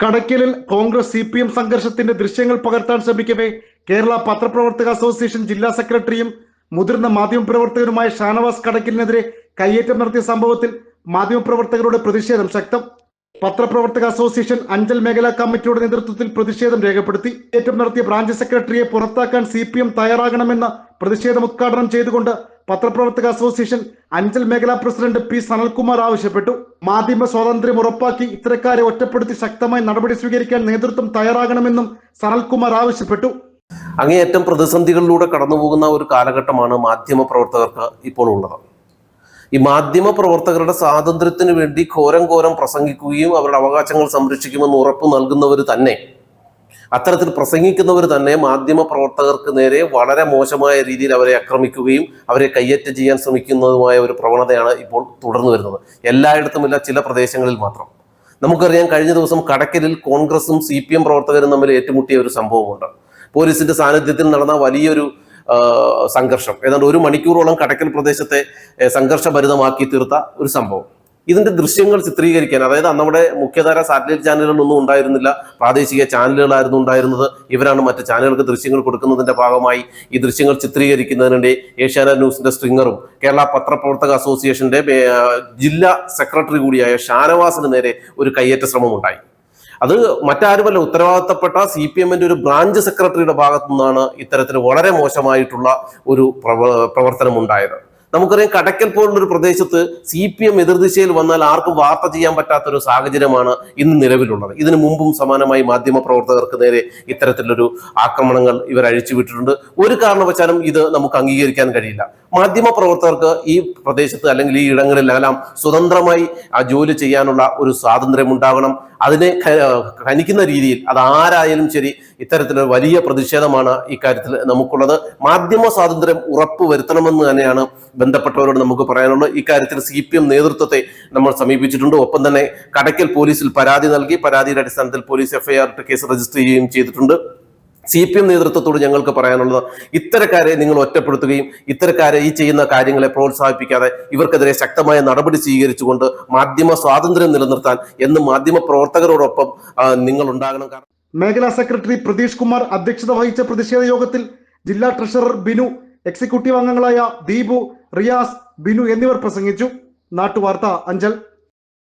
കടയ്ക്കലിൽ Congress C P M സംഘർഷത്തിന്റെ ദൃശ്യങ്ങൾ പകർത്താൻ ശ്രമിക്കവേ കേരള പത്രപ്രവർത്തക അസോസിയേഷൻ ജില്ലാ സെക്രട്ടറിയും മുതിർന്ന മാധ്യമപ്രവർത്തകരുമായ ഷാനവാസ് കടയ്ക്കലിനെതിരെ കയ്യേറ്റം നടത്തിയ സംഭവത്തിൽ മാധ്യമപ്രവർത്തകരുടെ പ്രതിഷേധം ശക്തം. പത്രപ്രവർത്തക അസോസിയേഷൻ അഞ്ചൽ മേഖലാ കമ്മിറ്റിയുടെ നേതൃത്വത്തിൽ പ്രതിഷേധം രേഖപ്പെടുത്തി. ഏറ്റം നടത്തിയ ബ്രാഞ്ച് സെക്രട്ടറിയെ പുറത്താക്കാൻ സി പി എം തയ്യാറാകണമെന്ന പ്രതിഷേധം ഉദ്ഘാടനം ചെയ്തുകൊണ്ട് പത്രപ്രവർത്തക അസോസിയേഷൻ അഞ്ചൽ മേഖലാ പ്രസിഡന്റ് പി സനൽകുമാർ ആവശ്യപ്പെട്ടു. മാധ്യമ സ്വാതന്ത്ര്യം ഉറപ്പാക്കി ഇത്തരക്കാരെ ഒറ്റപ്പെടുത്തി ശക്തമായി നടപടി സ്വീകരിക്കാൻ നേതൃത്വം തയ്യാറാകണമെന്നും സനൽകുമാർ ആവശ്യപ്പെട്ടു. അങ്ങേയറ്റം പ്രതിസന്ധികളിലൂടെ കടന്നുപോകുന്ന ഒരു കാലഘട്ടമാണ് മാധ്യമ പ്രവർത്തകർക്ക് ഇപ്പോൾ ഉള്ളത്. ഈ മാധ്യമ പ്രവർത്തകരുടെ സ്വാതന്ത്ര്യത്തിന് വേണ്ടി ഘോരം ഘോരം പ്രസംഗിക്കുകയും അവരുടെ അവകാശങ്ങൾ സംരക്ഷിക്കുമെന്ന് ഉറപ്പ് നൽകുന്നവർ തന്നെ അത്തരത്തിൽ പ്രസംഗിക്കുന്നവർ തന്നെ മാധ്യമ പ്രവർത്തകർക്ക് നേരെ വളരെ മോശമായ രീതിയിൽ അവരെ ആക്രമിക്കുകയും അവരെ കയ്യേറ്റം ചെയ്യാൻ ശ്രമിക്കുന്നതുമായ ഒരു പ്രവണതയാണ് ഇപ്പോൾ തുടർന്നു വരുന്നത്. എല്ലായിടത്തുമില്ല ചില പ്രദേശങ്ങളിൽ മാത്രം. നമുക്കറിയാം കഴിഞ്ഞ ദിവസം കടക്കലിൽ കോൺഗ്രസും സി പി എം പ്രവർത്തകരും തമ്മിൽ ഏറ്റുമുട്ടിയ ഒരു സംഭവമുണ്ട്. പോലീസിന്റെ സാന്നിധ്യത്തിൽ നടന്ന വലിയൊരു സംഘർഷം. ഏതാണ്ട് ഒരു മണിക്കൂറോളം കടക്കൽ പ്രദേശത്തെ സംഘർഷഭരിതമാക്കി തീർത്ത ഒരു സംഭവം. ഇതിന്റെ ദൃശ്യങ്ങൾ ചിത്രീകരിക്കാൻ അതായത് നമ്മുടെ മുഖ്യധാര സാറ്റലൈറ്റ് ചാനലുകളൊന്നും ഉണ്ടായിരുന്നില്ല. പ്രാദേശിക ചാനലുകളായിരുന്നു ഉണ്ടായിരുന്നത്. ഇവരാണ് മറ്റ് ചാനലുകൾക്ക് ദൃശ്യങ്ങൾ കൊടുക്കുന്നതിന്റെ ഭാഗമായി ഈ ദൃശ്യങ്ങൾ ചിത്രീകരിക്കുന്നതിനിടെ ഏഷ്യാനെറ്റ് ന്യൂസിന്റെ സ്ട്രിങ്ങറും കേരള പത്രപ്രവർത്തക അസോസിയേഷന്റെ ജില്ലാ സെക്രട്ടറി കൂടിയായ ഷാനവാസിന് നേരെ ഒരു കയ്യേറ്റ ശ്രമം ഉണ്ടായി അത് മറ്റാരുമല്ല ഉത്തരവാദിത്തപ്പെട്ട സി പി എമ്മിന്റെ ഒരു ബ്രാഞ്ച് സെക്രട്ടറിയുടെ ഭാഗത്തു നിന്നാണ് ഇത്തരത്തിൽ വളരെ മോശമായിട്ടുള്ള ഒരു പ്രവർത്തനം ഉണ്ടായത് നമുക്കറിയാം കടക്കൽ പോലുള്ള ഒരു പ്രദേശത്ത് സി പി എം എതിർദിശയിൽ വന്നാൽ ആർക്കും വാർത്ത ചെയ്യാൻ പറ്റാത്ത ഒരു സാഹചര്യമാണ് ഇന്ന് നിലവിലുള്ളത്. ഇതിനു മുമ്പും സമാനമായി മാധ്യമ പ്രവർത്തകർക്ക് നേരെ ഇത്തരത്തിലൊരു ആക്രമണങ്ങൾ ഇവർ അഴിച്ചുവിട്ടിട്ടുണ്ട്. ഒരു കാരണവശാലും ഇത് നമുക്ക് അംഗീകരിക്കാൻ കഴിയില്ല. മാധ്യമ പ്രവർത്തകർക്ക് ഈ പ്രദേശത്ത് അല്ലെങ്കിൽ ഈ ഇടങ്ങളിലെല്ലാം സ്വതന്ത്രമായി ആ ജോലി ചെയ്യാനുള്ള ഒരു സ്വാതന്ത്ര്യം ഉണ്ടാകണം അതിനെ ഖനിക്കുന്ന രീതിയിൽ അത് ആരായാലും ശരി ഇത്തരത്തിലൊരു വലിയ പ്രതിഷേധമാണ് ഇക്കാര്യത്തിൽ നമുക്കുള്ളത്. മാധ്യമ സ്വാതന്ത്ര്യം ഉറപ്പ് വരുത്തണമെന്ന് തന്നെയാണ് ബന്ധപ്പെട്ടവരോട് നമുക്ക് പറയാനുള്ളത്. ഇക്കാര്യത്തിൽ സി പി എം നേതൃത്വത്തെ നമ്മൾ സമീപിച്ചിട്ടുണ്ട്. ഒപ്പം തന്നെ കടയ്ക്കൽ പോലീസിൽ പരാതി നൽകി പരാതിയുടെ അടിസ്ഥാനത്തിൽ പോലീസ് എഫ്ഐആർ കേസ് രജിസ്റ്റർ ചെയ്യുകയും ചെയ്തിട്ടുണ്ട്. സി പി എം നേതൃത്വത്തോട് ഞങ്ങൾക്ക് പറയാനുള്ളത് ഇത്തരക്കാരെ നിങ്ങൾ ഒറ്റപ്പെടുത്തുകയും ഇത്തരക്കാരെ ഈ ചെയ്യുന്ന കാര്യങ്ങളെ പ്രോത്സാഹിപ്പിക്കാതെ ഇവർക്കെതിരെ ശക്തമായ നടപടി സ്വീകരിച്ചുകൊണ്ട് മാധ്യമ സ്വാതന്ത്ര്യം നിലനിർത്താൻ എന്ന് മാധ്യമ പ്രവർത്തകരോടൊപ്പം നിങ്ങൾ ഉണ്ടാകണം. കാരണം മേഖലാ സെക്രട്ടറി പ്രതീഷ് കുമാർ അധ്യക്ഷത വഹിച്ച പ്രതിഷേധ യോഗത്തിൽ ജില്ലാ ട്രഷറർ ബിനു എക്സിക്യൂട്ടീവ് അംഗങ്ങളായ ദീപു റിയാസ് ബിനു എന്നിവർ പ്രസംഗിച്ചു. നാട്ടുവാർത്ത അഞ്ചൽ.